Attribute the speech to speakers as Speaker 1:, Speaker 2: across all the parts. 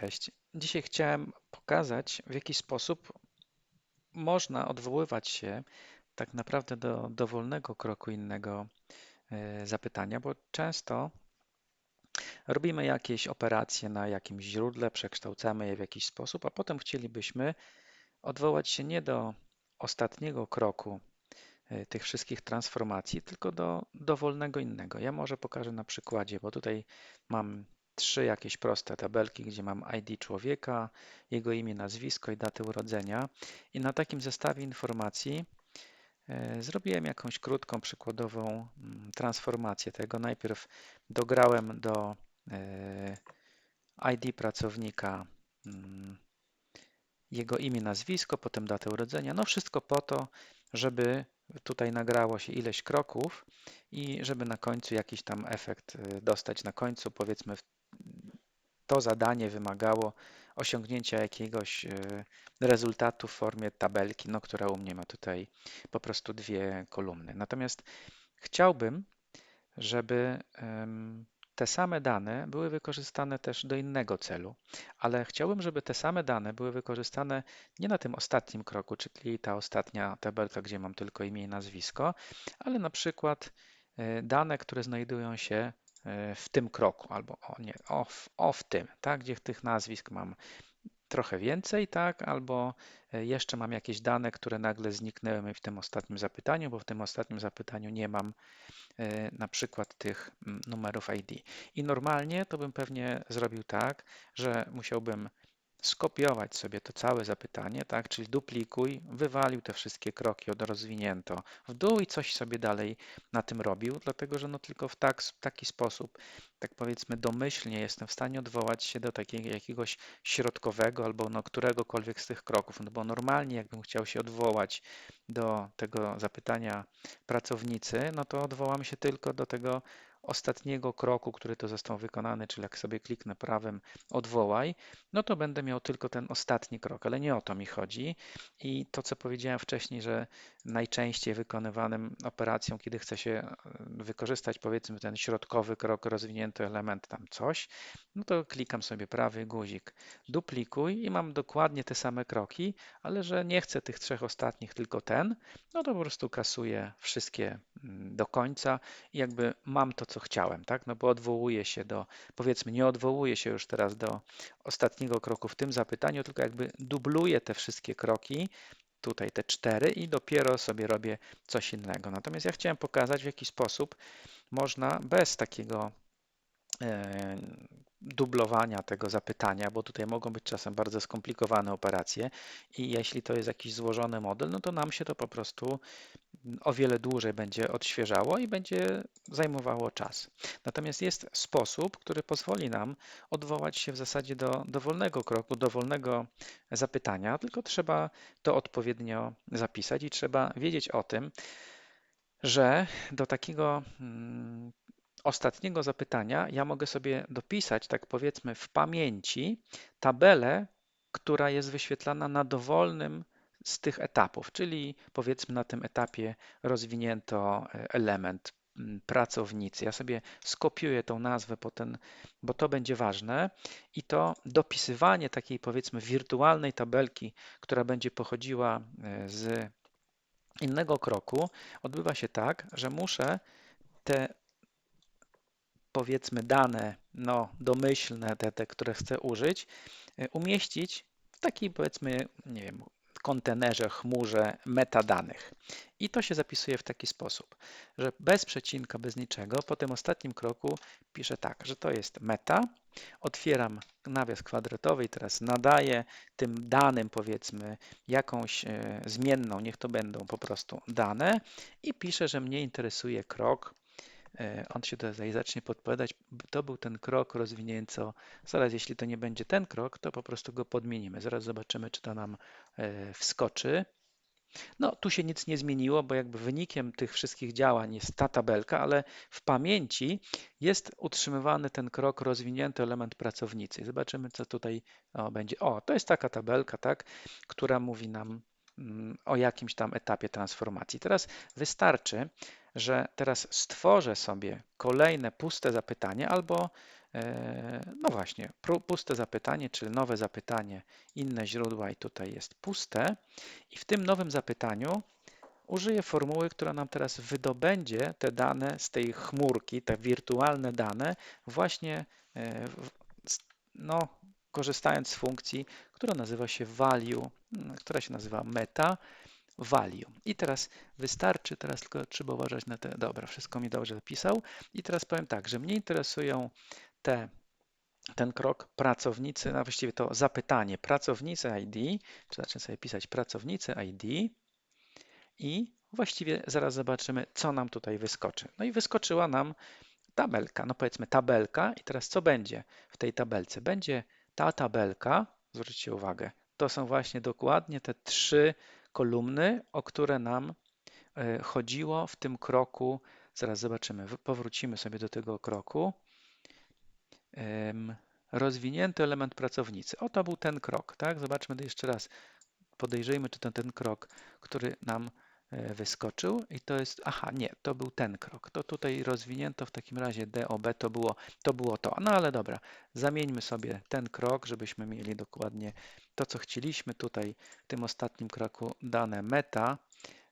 Speaker 1: Cześć. Dzisiaj chciałem pokazać, w jaki sposób można odwoływać się tak naprawdę do dowolnego kroku innego e, zapytania, bo często robimy jakieś operacje na jakimś źródle, przekształcamy je w jakiś sposób, a potem chcielibyśmy odwołać się nie do ostatniego kroku e, tych wszystkich transformacji, tylko do dowolnego innego. Ja może pokażę na przykładzie, bo tutaj mam trzy jakieś proste tabelki, gdzie mam ID człowieka, jego imię, nazwisko i datę urodzenia. I na takim zestawie informacji e, zrobiłem jakąś krótką, przykładową mm, transformację tego. Najpierw dograłem do e, ID pracownika mm, jego imię, nazwisko, potem datę urodzenia. No wszystko po to, żeby tutaj nagrało się ileś kroków i żeby na końcu jakiś tam efekt e, dostać. Na końcu powiedzmy to zadanie wymagało osiągnięcia jakiegoś e, rezultatu w formie tabelki, no, która u mnie ma tutaj po prostu dwie kolumny. Natomiast chciałbym, żeby te same dane były wykorzystane też do innego celu, ale chciałbym, żeby te same dane były wykorzystane nie na tym ostatnim kroku, czyli ta ostatnia tabelka, gdzie mam tylko imię i nazwisko, ale na przykład e, dane, które znajdują się w tym kroku, albo o nie, o, o w tym, tak, gdzie tych nazwisk mam trochę więcej, tak, albo e, jeszcze mam jakieś dane, które nagle zniknęły mi w tym ostatnim zapytaniu, bo w tym ostatnim zapytaniu nie mam e, na przykład tych mm, numerów ID. I normalnie to bym pewnie zrobił tak, że musiałbym skopiować sobie to całe zapytanie, tak? czyli duplikuj, wywalił te wszystkie kroki od rozwinięto w dół i coś sobie dalej na tym robił, dlatego że no tylko w tak, taki sposób, tak powiedzmy domyślnie jestem w stanie odwołać się do takiego jakiegoś środkowego albo no któregokolwiek z tych kroków, no bo normalnie jakbym chciał się odwołać do tego zapytania pracownicy, no to odwołam się tylko do tego ostatniego kroku, który to został wykonany, czyli jak sobie kliknę prawem odwołaj, no to będę miał tylko ten ostatni krok, ale nie o to mi chodzi. I to, co powiedziałem wcześniej, że najczęściej wykonywanym operacją, kiedy chce się e, wykorzystać powiedzmy ten środkowy krok, rozwinięty element tam coś, no to klikam sobie prawy guzik duplikuj i mam dokładnie te same kroki, ale że nie chcę tych trzech ostatnich, tylko ten, no to po prostu kasuję wszystkie mm, do końca i jakby mam to, co chciałem, tak? No bo odwołuję się do, powiedzmy, nie odwołuję się już teraz do ostatniego kroku w tym zapytaniu, tylko jakby dubluję te wszystkie kroki, tutaj te cztery i dopiero sobie robię coś innego. Natomiast ja chciałem pokazać, w jaki sposób można bez takiego e, dublowania tego zapytania, bo tutaj mogą być czasem bardzo skomplikowane operacje i jeśli to jest jakiś złożony model, no to nam się to po prostu o wiele dłużej będzie odświeżało i będzie zajmowało czas. Natomiast jest sposób, który pozwoli nam odwołać się w zasadzie do dowolnego kroku, dowolnego zapytania, tylko trzeba to odpowiednio zapisać i trzeba wiedzieć o tym, że do takiego mm, ostatniego zapytania ja mogę sobie dopisać, tak powiedzmy, w pamięci tabelę, która jest wyświetlana na dowolnym z tych etapów, czyli powiedzmy na tym etapie rozwinięto e, element pracownicy. Ja sobie skopiuję tą nazwę potem, bo to będzie ważne i to dopisywanie takiej powiedzmy wirtualnej tabelki, która będzie pochodziła e, z innego kroku, odbywa się tak, że muszę te powiedzmy dane no, domyślne, te, te, które chcę użyć, e, umieścić w takiej powiedzmy, nie wiem, kontenerze, chmurze metadanych. I to się zapisuje w taki sposób, że bez przecinka, bez niczego, po tym ostatnim kroku piszę tak, że to jest meta, otwieram nawias kwadratowy i teraz nadaję tym danym powiedzmy jakąś e, zmienną, niech to będą po prostu dane i piszę, że mnie interesuje krok on się tutaj zacznie podpowiadać, to był ten krok rozwinięco. Zaraz, jeśli to nie będzie ten krok, to po prostu go podmienimy. Zaraz zobaczymy, czy to nam e, wskoczy. No, tu się nic nie zmieniło, bo jakby wynikiem tych wszystkich działań jest ta tabelka, ale w pamięci jest utrzymywany ten krok rozwinięty element pracownicy. Zobaczymy, co tutaj o, będzie. O, to jest taka tabelka, tak, która mówi nam o jakimś tam etapie transformacji. Teraz wystarczy, że teraz stworzę sobie kolejne puste zapytanie albo e, no właśnie, pu- puste zapytanie, czyli nowe zapytanie, inne źródła i tutaj jest puste. I w tym nowym zapytaniu użyję formuły, która nam teraz wydobędzie te dane z tej chmurki, te wirtualne dane, właśnie e, no, korzystając z funkcji, która nazywa się value, mm, która się nazywa meta value. I teraz wystarczy, teraz tylko trzeba uważać na te, dobra, wszystko mi dobrze zapisał. I teraz powiem tak, że mnie interesują te, ten krok pracownicy, a właściwie to zapytanie pracownicy ID, czy zacznę sobie pisać pracownicy ID i właściwie zaraz zobaczymy, co nam tutaj wyskoczy. No i wyskoczyła nam tabelka, no powiedzmy tabelka i teraz co będzie w tej tabelce? Będzie ta tabelka, zwróćcie uwagę, to są właśnie dokładnie te trzy kolumny, o które nam e, chodziło w tym kroku. Zaraz zobaczymy, powrócimy sobie do tego kroku. Rozwinięty element pracownicy. Oto był ten krok, tak? Zobaczmy jeszcze raz. Podejrzyjmy, czy to ten krok, który nam wyskoczył i to jest, aha, nie, to był ten krok. To tutaj rozwinięto w takim razie DOB, to było to. Było to. No ale dobra, zamieńmy sobie ten krok, żebyśmy mieli dokładnie to, co chcieliśmy tutaj w tym ostatnim kroku, dane meta.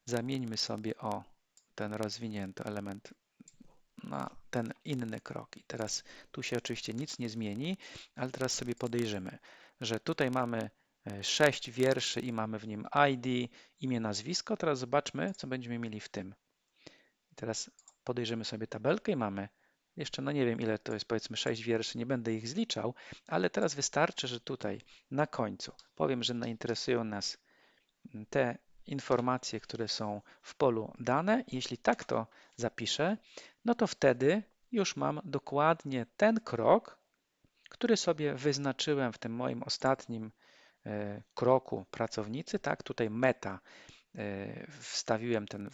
Speaker 1: Zamieńmy sobie o ten rozwinięty element na ten inny krok. I teraz tu się oczywiście nic nie zmieni, ale teraz sobie podejrzymy, że tutaj mamy e, sześć wierszy i mamy w nim ID, imię, nazwisko. Teraz zobaczmy, co będziemy mieli w tym. I teraz podejrzymy sobie tabelkę i mamy jeszcze, no nie wiem ile to jest, powiedzmy sześć wierszy, nie będę ich zliczał, ale teraz wystarczy, że tutaj na końcu powiem, że interesują nas te informacje, które są w polu dane. Jeśli tak to zapiszę, no to wtedy już mam dokładnie ten krok, który sobie wyznaczyłem w tym moim ostatnim e, kroku pracownicy. Tak, tutaj meta e, wstawiłem ten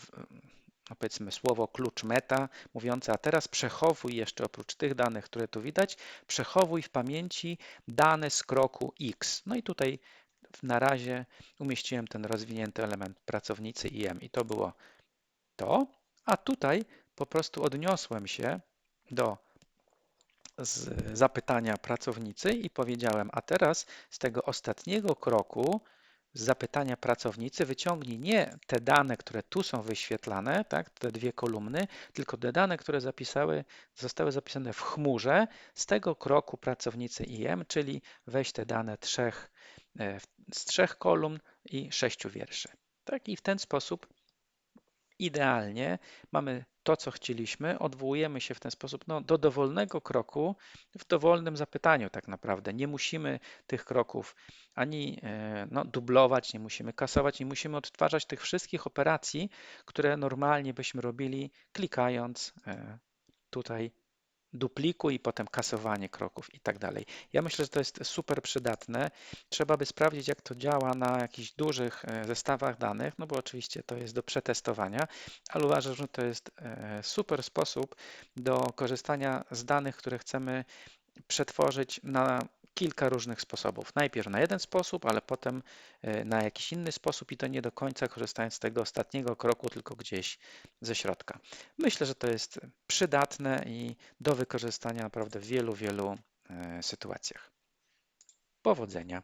Speaker 1: no powiedzmy słowo klucz meta, mówiące, a teraz przechowuj jeszcze oprócz tych danych, które tu widać, przechowuj w pamięci dane z kroku X. No i tutaj na razie umieściłem ten rozwinięty element pracownicy IM i to było to, a tutaj po prostu odniosłem się do z zapytania pracownicy i powiedziałem, a teraz z tego ostatniego kroku z zapytania pracownicy wyciągnij nie te dane, które tu są wyświetlane, tak, te dwie kolumny, tylko te dane, które zapisały, zostały zapisane w chmurze z tego kroku pracownicy IM, czyli weź te dane trzech, e, z trzech kolumn i sześciu wierszy. Tak, i w ten sposób idealnie mamy to, co chcieliśmy, odwołujemy się w ten sposób no, do dowolnego kroku w dowolnym zapytaniu tak naprawdę. Nie musimy tych kroków ani e, no, dublować, nie musimy kasować, nie musimy odtwarzać tych wszystkich operacji, które normalnie byśmy robili klikając e, tutaj duplikuj i potem kasowanie kroków i tak dalej. Ja myślę, że to jest super przydatne. Trzeba by sprawdzić, jak to działa na jakichś dużych e, zestawach danych, no bo oczywiście to jest do przetestowania, ale uważam, że to jest e, super sposób do korzystania z danych, które chcemy przetworzyć na kilka różnych sposobów. Najpierw na jeden sposób, ale potem e, na jakiś inny sposób i to nie do końca korzystając z tego ostatniego kroku, tylko gdzieś ze środka. Myślę, że to jest przydatne i do wykorzystania naprawdę w wielu, wielu e, sytuacjach. Powodzenia.